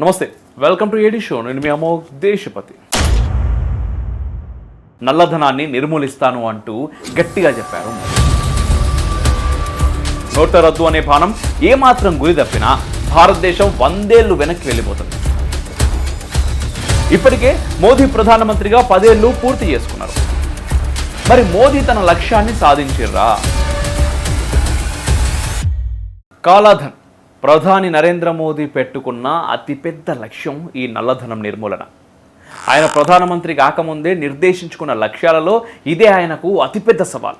నమస్తే welcome to AD show నేను మీ అమోఘ్ దేశపతి. నల్లధనాన్ని నిర్మూలిస్తాను అంటూ గట్టిగా చెప్పారు. నోట్ల రద్దు అనే బాణం ఏమాత్రం గురి తప్పినా భారతదేశం వందేళ్ళు వెనక్కి వెళ్ళిపోతుంది. ఇప్పటికే మోదీ ప్రధానమంత్రిగా పదేళ్ళు పూర్తి చేసుకున్నారు. మరి మోదీ తన లక్ష్యాన్ని సాధించిర్రా? కాలాధన్. ప్రధాని నరేంద్ర మోదీ పెట్టుకున్న అతిపెద్ద లక్ష్యం ఈ నల్లధనం నిర్మూలన. ఆయన ప్రధానమంత్రి కాకముందే నిర్దేశించుకున్న లక్ష్యాలలో ఇదే ఆయనకు అతిపెద్ద సవాల్.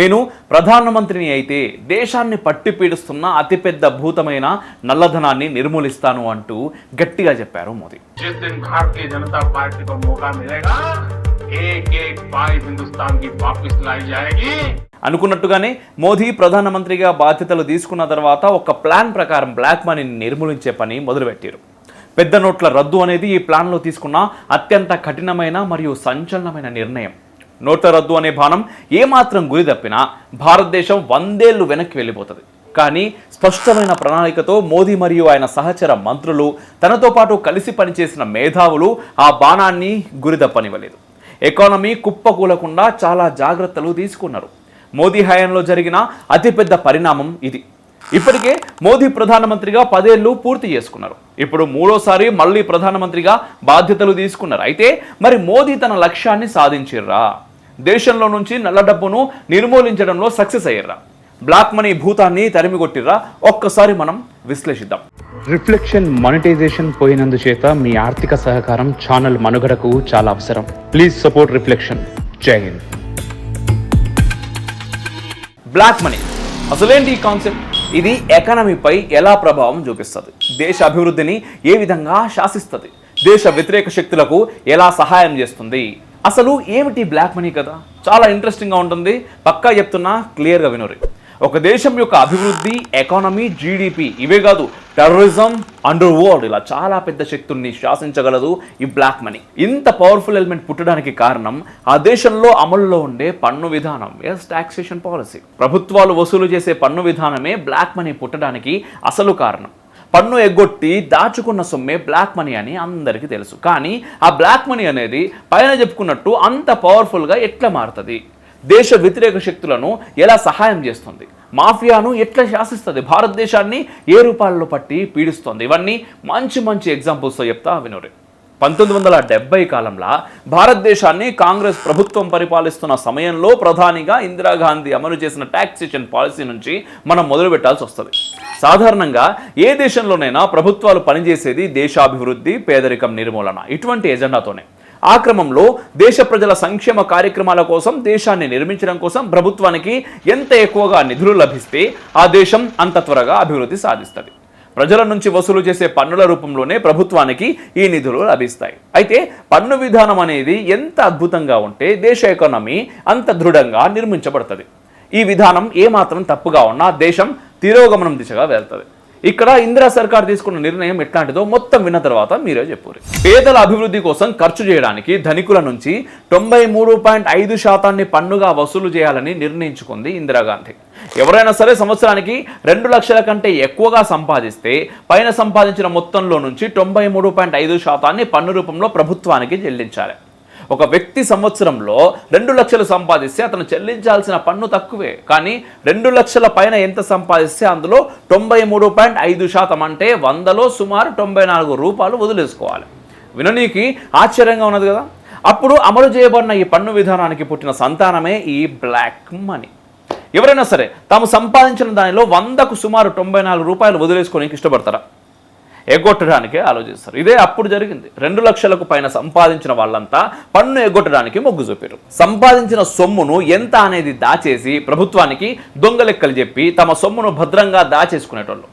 నేను ప్రధానమంత్రిని అయితే దేశాన్ని పట్టి పీడిస్తున్న అతిపెద్ద భూతమైన నల్లధనాన్ని నిర్మూలిస్తాను అంటూ గట్టిగా చెప్పారు మోదీ. जिस दिन भारतीय जनता पार्टी को मौका मिलेगा एक एक पाई हिंदुस्तान की वापस लाई जाएगी అనుకున్నట్టుగానే మోదీ ప్రధానమంత్రిగా బాధ్యతలు తీసుకున్న తర్వాత ఒక ప్లాన్ ప్రకారం బ్లాక్ మనీని నిర్మూలించే పని మొదలుపెట్టారు పెద్ద నోట్ల రద్దు అనేది ఈ ప్లాన్లో తీసుకున్న అత్యంత కఠినమైన మరియు సంచలనమైన నిర్ణయం నోట్ల రద్దు అనే బాణం ఏమాత్రం గురి తప్పినా భారతదేశం వందేళ్లు వెనక్కి వెళ్ళిపోతుంది కానీ స్పష్టమైన ప్రణాళికతో మోదీ మరియు ఆయన సహచర మంత్రులు తనతో పాటు కలిసి పనిచేసిన మేధావులు ఆ బాణాన్ని గురి తప్పనివ్వలేదు ఎకానమీ కుప్పకూలకుండా చాలా జాగ్రత్తలు తీసుకున్నారు. మోదీ హయాంలో జరిగిన అతిపెద్ద పరిణామం ఇది. ఇప్పటికే మోదీ ప్రధానమంత్రిగా పదేళ్ళు పూర్తి చేసుకున్నారు. ఇప్పుడు మూడోసారి మళ్ళీ ప్రధానమంత్రిగా బాధ్యతలు తీసుకున్నారు. అయితే మరి మోదీ తన లక్ష్యాన్ని సాధించిర్రా? దేశంలో నుంచి నల్ల డబ్బును నిర్మూలించడంలో సక్సెస్ అయ్యారా బ్లాక్ మనీ భూతాన్ని తరిమికొట్టిర్రా ఒక్కసారి మనం విశ్లేషిద్దాం. రిఫ్లెక్షన్ మానిటైజేషన్ పోయినందుచేత మీ ఆర్థిక సహకారం ఛానల్ మనుగడకు చాలా అవసరం. Please support reflection. జై హింద్. Black money. అసలేంటి ఈ కాన్సెప్ట్? ఇది ఎకానమీపై ఎలా ప్రభావం చూపిస్తుంది? దేశ అభివృద్ధిని ఏ విధంగా శాసిస్తుంది? దేశ వ్యతిరేక శక్తులకు ఎలా సహాయం చేస్తుంది? అసలు ఏమిటి బ్లాక్ మనీ కదా చాలా ఇంట్రెస్టింగ్గా ఉంటుంది. పక్కా చెప్తున్నా క్లియర్గా వినరు. ఒక దేశం యొక్క అభివృద్ధి ఎకానమీ జీడిపి ఇవే కాదు టెర్రరిజం అండర్ వరల్డ్ ఇలా చాలా పెద్ద శక్తుల్ని శాసించగలదు ఈ బ్లాక్ మనీ ఇంత పవర్ఫుల్ ఎలిమెంట్ పుట్టడానికి కారణం ఆ దేశంలో అమలులో ఉండే పన్ను విధానం ఎస్ టాక్సేషన్ పాలసీ ప్రభుత్వాలు వసూలు చేసే పన్ను విధానమే బ్లాక్ మనీ పుట్టడానికి అసలు కారణం. పన్ను ఎగ్గొట్టి దాచుకున్న సొమ్మే బ్లాక్ మనీ అని అందరికీ తెలుసు. కానీ ఆ బ్లాక్ మనీ అనేది పైన చెప్పుకున్నట్టు అంత పవర్ఫుల్గా ఎట్లా మారుతుంది? దేశ వ్యతిరేక శక్తులను ఎలా సహాయం చేస్తుంది? మాఫియాను ఎట్లా శాసిస్తుంది? భారతదేశాన్ని ఏ రూపాల్లో పట్టి పీడిస్తుంది? ఇవన్నీ మంచి మంచి ఎగ్జాంపుల్స్తో చెప్తా వినోరే. పంతొమ్మిది వందల డెబ్బై కాలంలో భారతదేశాన్ని కాంగ్రెస్ ప్రభుత్వం పరిపాలిస్తున్న సమయంలో ప్రధానిగా ఇందిరాగాంధీ అమలు చేసిన ట్యాక్సేషన్ పాలసీ నుంచి మనం మొదలు పెట్టాల్సి వస్తుంది. సాధారణంగా ఏ దేశంలోనైనా ప్రభుత్వాలు పనిచేసేది దేశాభివృద్ధి పేదరికం నిర్మూలన ఇటువంటి ఎజెండాతోనే ఆ క్రమంలో దేశ ప్రజల సంక్షేమ కార్యక్రమాల కోసం దేశాన్ని నిర్మించడం కోసం ప్రభుత్వానికి ఎంత ఎక్కువగా నిధులు లభిస్తే ఆ దేశం అంత త్వరగా అభివృద్ధి సాధిస్తుంది. ప్రజల నుంచి వసూలు చేసే పన్నుల రూపంలోనే ప్రభుత్వానికి ఈ నిధులు లభిస్తాయి. అయితే పన్ను విధానం అనేది ఎంత అద్భుతంగా ఉంటే దేశ ఎకానమీ అంత దృఢంగా నిర్మించబడుతుంది. ఈ విధానం ఏమాత్రం తప్పుగా ఉన్నా దేశం తిరోగమనం దిశగా వెళ్తుంది. ఇక్కడ ఇందిరా సర్కార్ తీసుకున్న నిర్ణయం ఎట్లాంటిదో మొత్తం విన్న తర్వాత మీరే చెప్పురు పేదల అభివృద్ధి కోసం ఖర్చు చేయడానికి ధనికుల నుంచి తొంభై మూడు పాయింట్ ఐదు శాతాన్ని పన్నుగా వసూలు చేయాలని నిర్ణయించుకుంది ఇందిరాగాంధీ ఎవరైనా సరే సంవత్సరానికి రెండు లక్షల కంటే ఎక్కువగా సంపాదిస్తే పైన సంపాదించిన మొత్తంలో నుంచి తొంభై మూడు పాయింట్ ఐదు శాతాన్ని పన్ను రూపంలో ప్రభుత్వానికి చెల్లించాలి. ఒక వ్యక్తి సంవత్సరంలో రెండు లక్షలు సంపాదిస్తే అతను చెల్లించాల్సిన పన్ను తక్కువే. కానీ రెండు లక్షల పైన ఎంత సంపాదిస్తే అందులో తొంభై మూడు పాయింట్ ఐదు శాతం అంటే వందలో సుమారు తొంభై నాలుగు రూపాయలు వదిలేసుకోవాలి. విననీకి ఆశ్చర్యంగా ఉన్నది కదా? అప్పుడు అమలు చేయబడిన ఈ పన్ను విధానానికి పుట్టిన సంతానమే ఈ బ్లాక్ మనీ. ఎవరైనా సరే తాము సంపాదించిన దానిలో వందకు సుమారు తొంభై నాలుగు రూపాయలు వదిలేసుకోవడానికి ఇష్టపడతారా? ఎగ్గొట్టడానికే ఆలోచిస్తారు. ఇదే అప్పుడు జరిగింది. రెండు లక్షలకు పైన సంపాదించిన వాళ్ళంతా పన్ను ఎగ్గొట్టడానికి మొగ్గు చూపారు సంపాదించిన సొమ్మును ఎంత అనేది దాచేసి ప్రభుత్వానికి దొంగ లెక్కలు చెప్పి తమ సొమ్మును భద్రంగా దాచేసుకునేటోళ్ళు.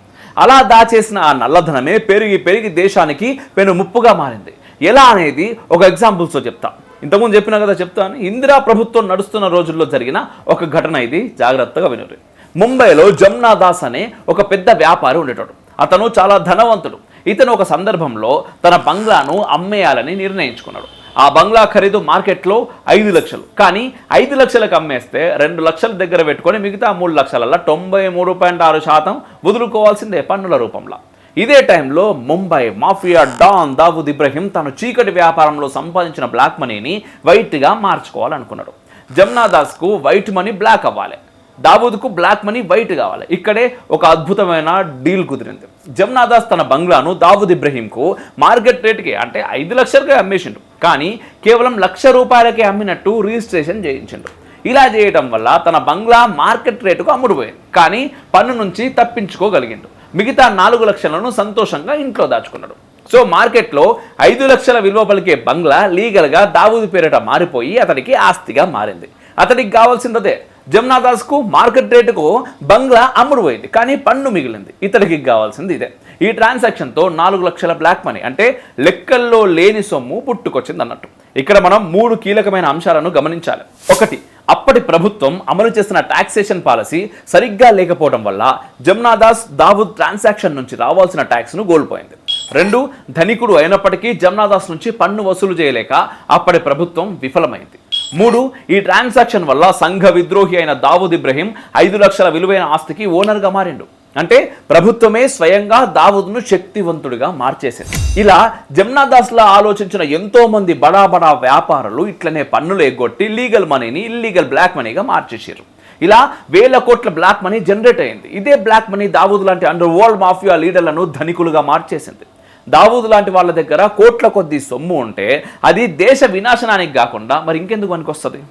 అలా దాచేసిన ఆ నల్లధనమే పెరిగి పెరిగి దేశానికి పెను ముప్పుగా మారింది. ఎలా అనేది ఒక ఎగ్జాంపుల్స్తో చెప్తా. ఇంతకుముందు చెప్పినా కదా చెప్తాను. ఇందిరా ప్రభుత్వం నడుస్తున్న రోజుల్లో జరిగిన ఒక ఘటన ఇది. జాగ్రత్తగా వినరు ముంబైలో జమ్నా దాస్ అనే ఒక పెద్ద వ్యాపారి ఉండేటోడు. అతను చాలా ధనవంతుడు. ఇతను ఒక సందర్భంలో తన బంగ్లాను అమ్మేయాలని నిర్ణయించుకున్నాడు. ఆ బంగ్లా ఖరీదు మార్కెట్లో ఐదు లక్షలు. కానీ ఐదు లక్షలకు అమ్మేస్తే రెండు లక్షల దగ్గర పెట్టుకొని మిగతా మూడు లక్షలల్లో తొంభై మూడు పాయింట్ ఆరు శాతం వదులుకోవాల్సిందే పన్నుల రూపంలో. ఇదే టైంలో ముంబై మాఫియా డాన్ దావుద్ ఇబ్రహీం తను చీకటి వ్యాపారంలో సంపాదించిన బ్లాక్ మనీని వైట్గా మార్చుకోవాలనుకున్నాడు. జమ్నాదాస్కు వైట్ మనీ బ్లాక్ అవ్వాలి. దావూద్కు బ్లాక్ మనీ వైట్ కావాలి. ఇక్కడే ఒక అద్భుతమైన డీల్ కుదిరింది. జమ్నాదాస్ తన బంగ్లాను దావూద్ ఇబ్రహీంకు మార్కెట్ రేట్కి అంటే ఐదు లక్షలకే అమ్మేసిండు. కానీ కేవలం లక్ష రూపాయలకే అమ్మినట్టు రిజిస్ట్రేషన్ చేయించిండు. ఇలా చేయడం వల్ల తన బంగ్లా మార్కెట్ రేటుకు అమ్ముడుపోయింది. కానీ పన్ను నుంచి తప్పించుకోగలిగిండు. మిగతా నాలుగు లక్షలను సంతోషంగా ఇంట్లో దాచుకున్నాడు. సో మార్కెట్లో ఐదు లక్షల విలువ పలికే బంగ్లా లీగల్గా దావూదు పేరిట మారిపోయి అతడికి ఆస్తిగా మారింది. అతడికి కావాల్సిందదే జమునా కు మార్కెట్ రేటుకు బంగ్లా అమ్ముడుపోయింది కానీ పన్ను మిగిలింది. ఇతడికి కావాల్సింది ఇదే. ఈ ట్రాన్సాక్షన్తో నాలుగు లక్షల బ్లాక్ మనీ అంటే లెక్కల్లో లేని సొమ్ము పుట్టుకొచ్చింది అన్నట్టు. ఇక్కడ మనం మూడు కీలకమైన అంశాలను గమనించాలి. ఒకటి అప్పటి ప్రభుత్వం అమలు చేసిన టాక్సేషన్ పాలసీ సరిగ్గా లేకపోవడం వల్ల జమ్నాదాస్ దావూద్ ట్రాన్సాక్షన్ నుంచి రావాల్సిన ట్యాక్స్ను కోల్పోయింది. రెండు ధనికుడు అయినప్పటికీ జమునాదాస్ నుంచి పన్ను వసూలు చేయలేక అప్పటి ప్రభుత్వం విఫలమైంది. మూడు ఈ ట్రాన్సాక్షన్ వల్ల సంఘ విద్రోహి అయిన దావూద్ ఇబ్రహీం ఐదు లక్షల విలువైన ఆస్తికి ఓనర్గా మారిండు. అంటే ప్రభుత్వమే స్వయంగా దావూద్ను శక్తివంతుడిగా మార్చేసింది. ఇలా జమ్నాదాస్లా ఆలోచించిన ఎంతో మంది బడా బడా వ్యాపారులు ఇట్లనే పన్నులు ఎగ్గొట్టి లీగల్ మనీని ఇల్లీగల్ బ్లాక్ మనీగా మార్చేసారు ఇలా వేల కోట్ల బ్లాక్ మనీ జనరేట్ అయింది. ఇదే బ్లాక్ మనీ దావూద్ లాంటి అండర్ వరల్డ్ మాఫియా లీడర్లను ధనికులుగా మార్చేసింది. దావూద్ లాంటి వాళ్ళ దగ్గర కోట్ల కొద్ది సొమ్ము ఉంటే అది దేశ వినాశనానికి కాకుండా మరి ఇంకెందుకు పనికొస్తుంది?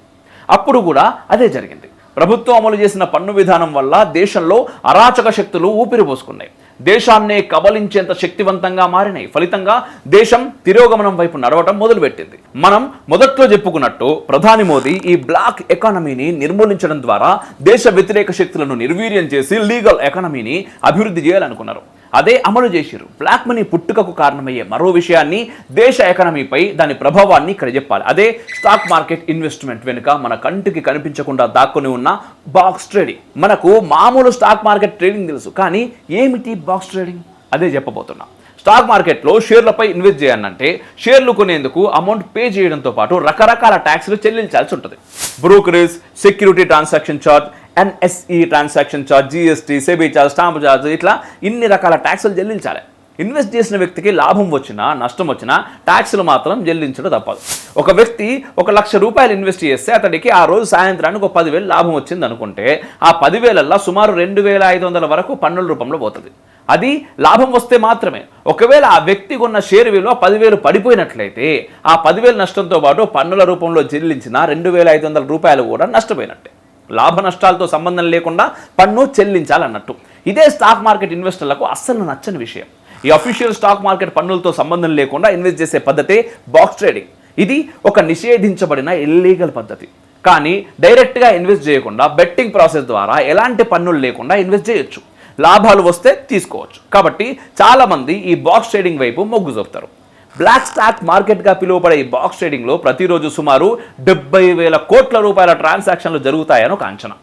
అప్పుడు కూడా అదే జరిగింది. ప్రభుత్వం అమలు చేసిన పన్ను విధానం వల్ల దేశంలో అరాచక శక్తులు ఊపిరి పోసుకున్నాయి. దేశాన్నే కబలించేంత శక్తివంతంగా మారినాయి. ఫలితంగా దేశం తిరోగమనం వైపు నడవటం మొదలుపెట్టింది. మనం మొదట్లో చెప్పుకున్నట్టు ప్రధాని మోదీ ఈ బ్లాక్ ఎకానమీని నిర్మూలించడం ద్వారా దేశ వ్యతిరేక శక్తులను నిర్వీర్యం చేసి లీగల్ ఎకానమీని అభివృద్ధి చేయాలనుకున్నారు. అదే అమలు చేసిరు. బ్లాక్ మనీ పుట్టుకకు కారణమయ్యే మరో విషయాన్ని దేశ ఎకనమీపై దాని ప్రభావాన్ని ఇక్కడ చెప్పాలి. అదే స్టాక్ మార్కెట్ ఇన్వెస్ట్మెంట్ వెనుక మన కంటికి కనిపించకుండా దాక్కుని ఉన్న బాక్స్ ట్రేడింగ్ మనకు మామూలు స్టాక్ మార్కెట్ ట్రేడింగ్ తెలుసు. కానీ ఏమిటి బాక్స్ ట్రేడింగ్ అదే చెప్పబోతున్నా. స్టాక్ మార్కెట్లో షేర్లపై ఇన్వెస్ట్ చేయాలంటే షేర్లు కొనేందుకు అమౌంట్ పే చేయడంతో పాటు రకరకాల ట్యాక్స్లు చెల్లించాల్సి ఉంటుంది. Brokerage security transaction charge NSE transaction charge GST SEBI charge stamp charge ఇట్లా ఇన్ని రకాల ట్యాక్సులు చెల్లించాలి ఇన్వెస్ట్ చేసిన వ్యక్తికి లాభం వచ్చినా నష్టం వచ్చినా ట్యాక్సులు మాత్రం చెల్లించడం తప్పదు. ఒక వ్యక్తి ఒక లక్ష రూపాయలు ఇన్వెస్ట్ చేస్తే అతడికి ఆ రోజు సాయంత్రానికి ఒక పదివేలు లాభం వచ్చింది అనుకుంటే ఆ పదివేలల్లో సుమారు రెండు వేల ఐదు వందల వరకు పన్నుల రూపంలో పోతుంది. అది లాభం వస్తే మాత్రమే. ఒకవేళ ఆ వ్యక్తి కొన్న షేర్ విలువ పదివేలు పడిపోయినట్లయితే ఆ పదివేలు నష్టంతో పాటు పన్నుల రూపంలో చెల్లించిన రెండు వేల ఐదు వందల రూపాయలు కూడా నష్టపోయినట్టే. లాభ నష్టాలతో సంబంధం లేకుండా పన్ను చెల్లించాలన్నట్టు. ఇదే స్టాక్ మార్కెట్ ఇన్వెస్టర్లకు అస్సలు నచ్చని విషయం. ఈ అఫీషియల్ స్టాక్ మార్కెట్ పన్నులతో సంబంధం లేకుండా ఇన్వెస్ట్ చేసే పద్ధతే బాక్స్ ట్రేడింగ్ ఇది ఒక నిషేధించబడిన ఇల్లీగల్ పద్ధతి. కానీ డైరెక్ట్గా ఇన్వెస్ట్ చేయకుండా బెట్టింగ్ ప్రాసెస్ ద్వారా ఎలాంటి పన్నులు లేకుండా ఇన్వెస్ట్ చేయొచ్చు. లాభాలు వస్తే తీసుకోవచ్చు. కాబట్టి చాలామంది ఈ బాక్స్ ట్రేడింగ్ వైపు మొగ్గు చూపుతారు. బ్లాక్ స్టాక్ మార్కెట్గా పిలువబడే ఈ బాక్స్ ట్రేడింగ్లో ప్రతిరోజు సుమారు డెబ్బై వేల కోట్ల రూపాయల ట్రాన్సాక్షన్లు జరుగుతాయని ఒక అంచనా.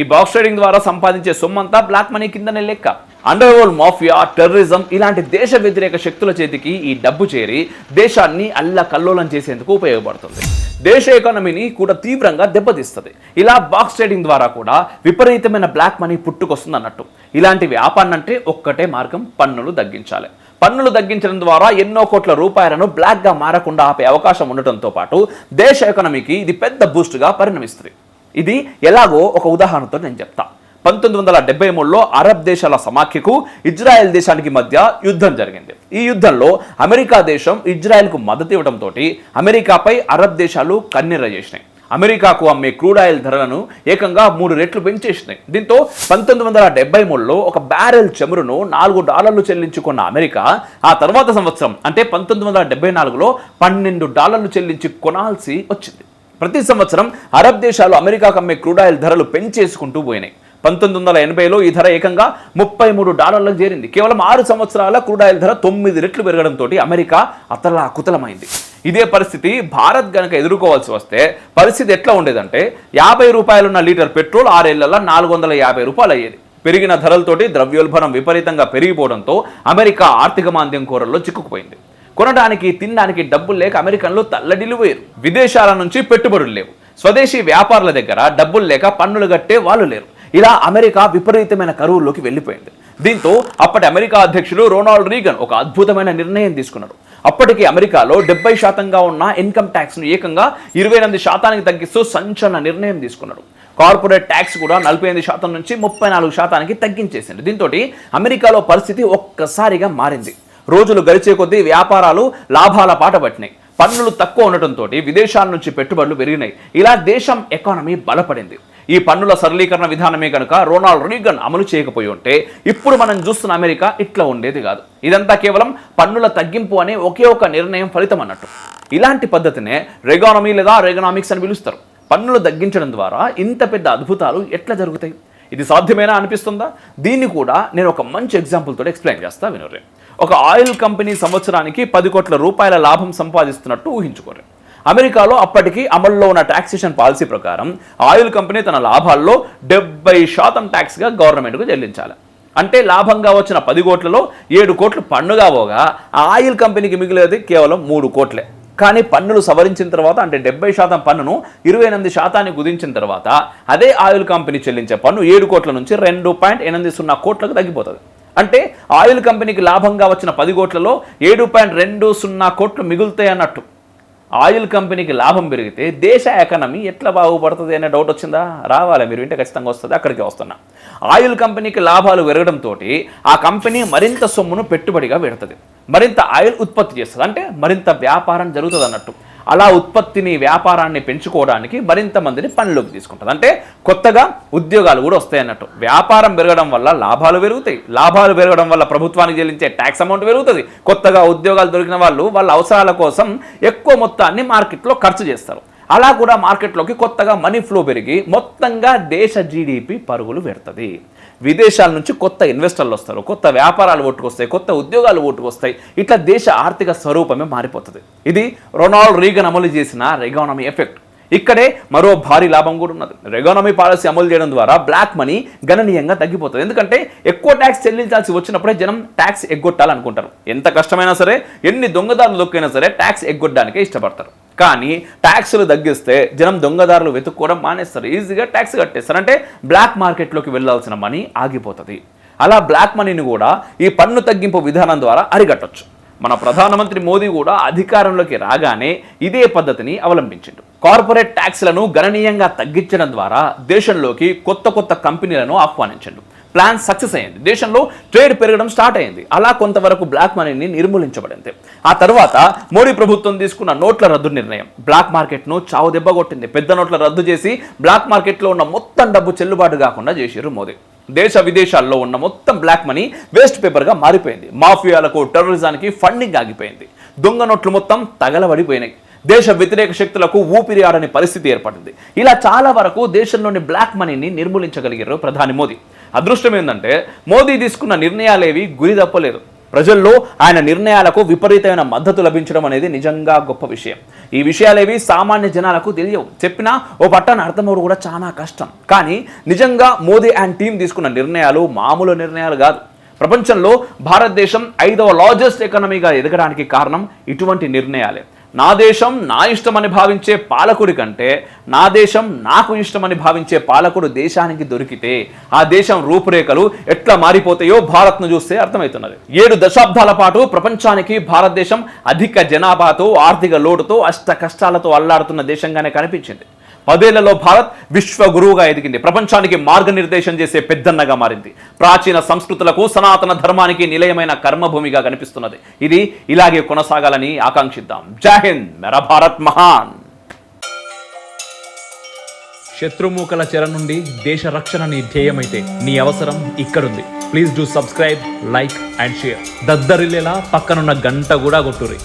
ఈ బాక్స్ ట్రేడింగ్ ద్వారా సంపాదించే సొమ్మంతా బ్లాక్ మనీ కిందనే లెక్క. అండర్ వరల్డ్ మాఫియా టెర్రరిజం ఇలాంటి దేశ వ్యతిరేక శక్తుల చేతికి ఈ డబ్బు చేరి దేశాన్ని అల్ల కల్లోలం చేసేందుకు ఉపయోగపడుతుంది. దేశ ఎకానమీని కూడా తీవ్రంగా దెబ్బతీస్తుంది. ఇలా బాక్స్ ట్రేడింగ్ ద్వారా కూడా విపరీతమైన బ్లాక్ మనీ పుట్టుకొస్తుంది అన్నట్టు ఇలాంటి వ్యాపారం అంటే ఒక్కటే మార్గం పన్నులు తగ్గించాలి. పన్నులు తగ్గించడం ద్వారా ఎన్నో కోట్ల రూపాయలను బ్లాక్గా మారకుండా ఆపే అవకాశం ఉండటంతో పాటు దేశ ఎకనమీకి ఇది పెద్ద బూస్ట్గా పరిణమిస్తుంది. ఇది ఎలాగో ఒక ఉదాహరణతో నేను చెప్తా. పంతొమ్మిది వందల డెబ్బై మూడులో అరబ్ దేశాల సమాఖ్యకు ఇజ్రాయెల్ దేశానికి మధ్య యుద్ధం జరిగింది. ఈ యుద్ధంలో అమెరికా దేశం ఇజ్రాయెల్కు మద్దతు ఇవ్వడంతో అమెరికాపై అరబ్ దేశాలు కన్నెర్ర చేసినాయి. అమెరికాకు అమ్మే క్రూడ్ ఆయిల్ ధరలను ఏకంగా మూడు రెట్లు పెంచేసినాయి. దీంతో పంతొమ్మిది వందల డెబ్బై మూడులో ఒక బ్యారెల్ చమురును నాలుగు డాలర్లు చెల్లించుకున్న అమెరికా ఆ తర్వాత సంవత్సరం అంటే పంతొమ్మిది వందల డెబ్బై నాలుగులో పన్నెండు డాలర్లు చెల్లించి కొనాల్సి వచ్చింది. ప్రతి సంవత్సరం అరబ్ దేశాలు అమెరికాకు అమ్మే క్రూడ్ ఆయిల్ ధరలు పెంచేసుకుంటూ పోయినాయి. పంతొమ్మిది వందల ఎనభైలో ఈ ధర ఏకంగా ముప్పై మూడు డాలర్లకు చేరింది. కేవలం ఆరు సంవత్సరాల క్రూడాయిల్ ధర తొమ్మిది రెట్లు పెరగడంతో అమెరికా అతలా కుతలమైంది ఇదే పరిస్థితి భారత్ గనక ఎదుర్కోవాల్సి వస్తే పరిస్థితి ఎట్లా ఉండేదంటే యాభై రూపాయలున్న లీటర్ పెట్రోల్ ఆరేళ్ళలో నాలుగు వందల యాభై రూపాయలు అయ్యేది పెరిగిన ధరలతోటి ద్రవ్యోల్బణం విపరీతంగా పెరిగిపోవడంతో అమెరికా ఆర్థిక మాంద్యం కూరల్లో చిక్కుకుపోయింది. కొనడానికి తినడానికి డబ్బులు లేక అమెరికన్లు తల్లడిల్లిపోయారు విదేశాల నుంచి పెట్టుబడులు లేవు. స్వదేశీ వ్యాపారుల దగ్గర డబ్బులు లేక పన్నులు కట్టే వాళ్ళు లేరు. ఇలా అమెరికా విపరీతమైన కరువుల్లోకి వెళ్ళిపోయింది. దీంతో అప్పటి అమెరికా అధ్యక్షుడు రొనాల్డ్ రీగన్ ఒక అద్భుతమైన నిర్ణయం తీసుకున్నారు. అప్పటికి అమెరికాలో డెబ్బై శాతంగా ఉన్న ఇన్కమ్ ట్యాక్స్ను ఏకంగా ఇరవై ఎనిమిది శాతానికి తగ్గిస్తూ సంచలన నిర్ణయం తీసుకున్నాడు కార్పొరేట్ ట్యాక్స్ కూడా నలభై ఎనిమిది శాతం నుంచి ముప్పై నాలుగు శాతానికి తగ్గించేసింది. దీంతో అమెరికాలో పరిస్థితి ఒక్కసారిగా మారింది. రోజులు గడిచే కొద్దీ వ్యాపారాలు లాభాల పాట పట్టినాయి. పన్నులు తక్కువ ఉండటంతో విదేశాల నుంచి పెట్టుబడులు పెరిగినాయి. ఇలా దేశం ఎకానమీ బలపడింది. ఈ పన్నుల సరళీకరణ విధానమే కనుక రోనాల్డ్ రీగన్ అమలు చేయకపోయి ఉంటే ఇప్పుడు మనం చూస్తున్న అమెరికా ఇట్లా ఉండేది కాదు. ఇదంతా కేవలం పన్నుల తగ్గింపు అనే ఒకే ఒక నిర్ణయం ఫలితం అన్నట్టు. ఇలాంటి పద్ధతినే రెగానమీ లేదా రెగనామిక్స్ అని పిలుస్తారు. పన్నులు తగ్గించడం ద్వారా ఇంత పెద్ద అద్భుతాలు ఎట్లా జరుగుతాయి? ఇది సాధ్యమేనా అనిపిస్తుందా? దీన్ని కూడా నేను ఒక మంచి ఎగ్జాంపుల్ తోటి ఎక్స్ప్లెయిన్ చేస్తా వినరే. ఒక ఆయిల్ కంపెనీ సంవత్సరానికి పది కోట్ల రూపాయల లాభం సంపాదిస్తున్నట్టు ఊహించుకోరే. అమెరికాలో అప్పటికి అమల్లో ఉన్న ట్యాక్సేషన్ పాలసీ ప్రకారం ఆయిల్ కంపెనీ తన లాభాల్లో డెబ్బై శాతం ట్యాక్స్గా గవర్నమెంట్కు చెల్లించాలి. అంటే లాభంగా వచ్చిన పది కోట్లలో ఏడు కోట్లు పన్నుగా పోగా ఆ ఆయిల్ కంపెనీకి మిగిలేది కేవలం మూడు కోట్లే. కానీ పన్నులు సవరించిన తర్వాత అంటే డెబ్బై శాతం పన్నును ఇరవై ఎనిమిది శాతాన్ని కుదించిన తర్వాత అదే ఆయిల్ కంపెనీ చెల్లించే పన్ను ఏడు కోట్ల నుంచి రెండు పాయింట్ ఎనిమిది సున్నా కోట్లకు తగ్గిపోతుంది. అంటే ఆయిల్ కంపెనీకి లాభంగా వచ్చిన పది కోట్లలో ఏడు పాయింట్ రెండు సున్నా కోట్లు మిగులుతాయి అన్నట్టు. ఆయిల్ కంపెనీకి లాభం పెరిగితే దేశ ఎకానమీ ఎట్లా బాగుపడుతుంది అనే డౌట్ వచ్చిందా? రావాలి మీరు వింటే ఖచ్చితంగా వస్తుంది. అక్కడికి వస్తున్నా. ఆయిల్ కంపెనీకి లాభాలు పెరగడంతో ఆ కంపెనీ మరింత సొమ్మును పెట్టుబడిగా పెడుతుంది. మరింత ఆయిల్ ఉత్పత్తి చేస్తుంది. అంటే మరింత వ్యాపారం జరుగుతుంది అన్నట్టు. అలా ఉత్పత్తిని వ్యాపారాన్ని పెంచుకోవడానికి మరింత మందిని పనిలోకి తీసుకుంటుంది. అంటే కొత్తగా ఉద్యోగాలు కూడా వస్తాయి అన్నట్టు. వ్యాపారం పెరగడం వల్ల లాభాలు పెరుగుతాయి. లాభాలు పెరగడం వల్ల ప్రభుత్వానికి చెల్లించే ట్యాక్స్ అమౌంట్ పెరుగుతుంది. కొత్తగా ఉద్యోగాలు దొరికిన వాళ్ళు వాళ్ళ అవసరాల కోసం ఎక్కువ మొత్తాన్ని మార్కెట్లో ఖర్చు చేస్తారు. అలా కూడా మార్కెట్లోకి కొత్తగా మనీ ఫ్లో పెరిగి మొత్తంగా దేశ జీడిపి పరుగులు పెడుతుంది. విదేశాల నుంచి కొత్త ఇన్వెస్టర్లు వస్తారు. కొత్త వ్యాపారాలు ఓటుకొస్తాయి కొత్త ఉద్యోగాలు ఓటుకొస్తాయి ఇట్లా దేశ ఆర్థిక స్వరూపమే మారిపోతుంది. ఇది రొనాల్డ్ రీగన్ అమలు చేసిన రెగానమీ ఎఫెక్ట్ ఇక్కడే మరో భారీ లాభం కూడా ఉన్నది. రెగానమీ పాలసీ అమలు చేయడం ద్వారా బ్లాక్ మనీ గణనీయంగా తగ్గిపోతుంది. ఎందుకంటే ఎక్కువ ట్యాక్స్ చెల్లించాల్సి వచ్చినప్పుడే జనం ట్యాక్స్ ఎగ్గొట్టాలనుకుంటారు. ఎంత కష్టమైనా సరే ఎన్ని దొంగదారులు దొక్కైనా సరే ట్యాక్స్ ఎగ్గొట్టడానికే ఇష్టపడతారు. కానీ ట్యాక్సులు తగ్గిస్తే జనం దొంగదారులు వెతుక్కోవడం మానేస్తారు. ఈజీగా ట్యాక్స్ కట్టేస్తారు. అంటే బ్లాక్ మార్కెట్లోకి వెళ్ళాల్సిన మనీ ఆగిపోతుంది. అలా బ్లాక్ మనీని కూడా ఈ పన్ను తగ్గింపు విధానం ద్వారా అరిగట్టచ్చు మన ప్రధానమంత్రి మోదీ కూడా అధికారంలోకి రాగానే ఇదే పద్ధతిని అవలంబించిండు. కార్పొరేట్ ట్యాక్స్లను గణనీయంగా తగ్గించడం ద్వారా దేశంలోకి కొత్త కొత్త కంపెనీలను ఆహ్వానించండు. ప్లాన్ సక్సెస్ అయింది. దేశంలో ట్రేడ్ పెరగడం స్టార్ట్ అయింది. అలా కొంతవరకు బ్లాక్ మనీని నిర్మూలించబడింది. ఆ తర్వాత మోడీ ప్రభుత్వం తీసుకున్న నోట్ల రద్దు నిర్ణయం. బ్లాక్ మార్కెట్ను చావు దెబ్బ కొట్టింది. పెద్ద నోట్ల రద్దు చేసి బ్లాక్ మార్కెట్లో ఉన్న మొత్తం డబ్బు చెల్లుబాటు కాకుండా చేశారు మోదీ. దేశ విదేశాల్లో ఉన్న మొత్తం బ్లాక్ మనీ వేస్ట్ పేపర్గా మారిపోయింది. మాఫియాలకు టెర్రరిజానికి ఫండింగ్ ఆగిపోయింది. దొంగ నోట్లు మొత్తం తగలబడిపోయినాయి. దేశ వ్యతిరేక శక్తులకు ఊపిరి ఆడని పరిస్థితి ఏర్పడింది. ఇలా చాలా వరకు దేశంలోని బ్లాక్ మనీని నిర్మూలించగలిగారు ప్రధాని మోదీ. అదృష్టం ఏంటంటే మోదీ తీసుకున్న నిర్ణయాలేవి గురి తప్పలేదు. ప్రజల్లో ఆయన నిర్ణయాలకు విపరీతమైన మద్దతు లభించడం అనేది నిజంగా గొప్ప విషయం. ఈ విషయాలేవి సామాన్య జనాలకు తెలియవు. చెప్పినా ఓ పట్టాన్ని అర్థమవడం కూడా చాలా కష్టం. కానీ నిజంగా మోదీ అండ్ టీం తీసుకున్న నిర్ణయాలు మామూలు నిర్ణయాలు కాదు. ప్రపంచంలో భారతదేశం ఐదవ లార్జెస్ట్ ఎకానమీగా ఎదగడానికి కారణం ఇటువంటి నిర్ణయాలే. నా దేశం నా ఇష్టమని భావించే పాలకుడి కంటే నా దేశం నాకు ఇష్టమని భావించే పాలకుడు దేశానికి దొరికితే ఆ దేశం రూపురేఖలు ఎట్లా మారిపోతాయో భారత్ను చూస్తే అర్థమవుతున్నది. ఏడు దశాబ్దాల పాటు ప్రపంచానికి భారతదేశం అధిక జనాభాతో ఆర్థిక లోటుతో అష్ట కష్టాలతో అల్లాడుతున్న దేశంగానే కనిపించింది. పదేళ్ళలో భారత్ విశ్వ గురువుగా ఎదిగింది. ప్రపంచానికి మార్గనిర్దేశం చేసే పెద్దన్నగా మారింది. ప్రాచీన సంస్కృతులకు సనాతన ధర్మానికి నిలయమైన కర్మభూమిగా కనిపిస్తున్నది. ఇది ఇలాగే కొనసాగాలని ఆకాంక్షిద్దాం. జై మెరా భారత్ మహాన్. శత్రుమూకల చెర నుండి దేశ రక్షణ నీ ధ్యేయమైతే నీ అవసరం ఇక్కడుంది. Please do subscribe like and share. దద్దరిల్లేలా పక్కనున్న గంట కూడా కొట్టురి